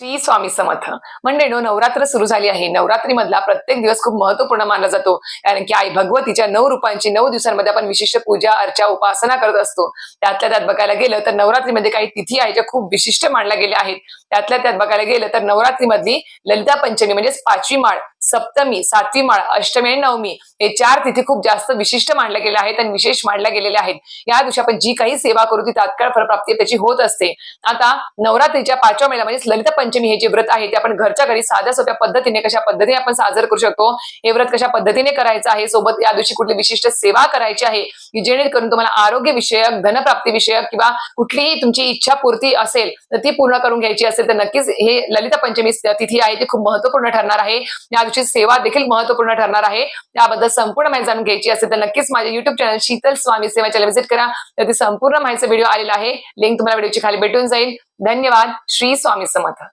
श्री स्वामी समर्थ. म्हणजे नवरात्र सुरू झाली आहे. नवरात्री मधला प्रत्येक दिवस खूप महत्त्वपूर्ण मानला जातो. कारण की आई भगवतीच्या नऊ रूपांची नऊ दिवसांमध्ये आपण विशिष्ट पूजा अर्चा उपासना करत असतो. त्यातल्या त्यात बघायला गेलं तर नवरात्रीमध्ये काही तिथी आहे ज्या खूप विशिष्ट मानल्या गेल्या आहेत. त्यातल्या त्यात बघायला गेलं तर नवरात्रीमधली ललिता पंचमी म्हणजेच पाचवी माळ. सप्तमी सातवी माळ अष्टमी आणि नवमी हे चार तिथी खूप जास्त विशिष्ट मानल्या गेल्या आहेत आणि विशेष मानल्या गेलेल्या आहेत. या दिवशी आपण जी काही सेवा करू ती तात्काळ फलप्राप्ती त्याची होत असते. आता नवरात्रीच्या पाचव्या महिला म्हणजे ललित पंचमी हे जे व्रत आहे ते आपण घरच्या घरी साध्या सोप्या पद्धतीने कशा पद्धतीने आपण साजर करू शकतो हे व्रत कशा पद्धतीने करायचं आहे सोबत या दिवशी कुठली विशिष्ट सेवा करायची आहे की जेणेकरून तुम्हाला आरोग्य विषयक धनप्राप्ती विषयक किंवा कुठलीही तुमची इच्छा पूर्ती असेल तर ती पूर्ण करून घ्यायची असेल तर नक्कीच हे ललिता पंचमी तिथी आहे ती खूप महत्त्वपूर्ण ठरणार आहे. या दिवशी सेवा देखील महत्त्वपूर्ण ठरणार आहे. त्याबद्दल संपूर्ण माहिती जाणून घ्यायची असेल तर नक्कीच माझ्या युट्यूब चॅनल शीतल स्वामी सेवा चॅनल व्हिजिट करा. तर ती संपूर्ण माहितीचा व्हिडिओ आलेला आहे. लिंक तुम्हाला व्हिडिओची खाली भेटून जाईल. धन्यवाद. श्री स्वामी समर्थ.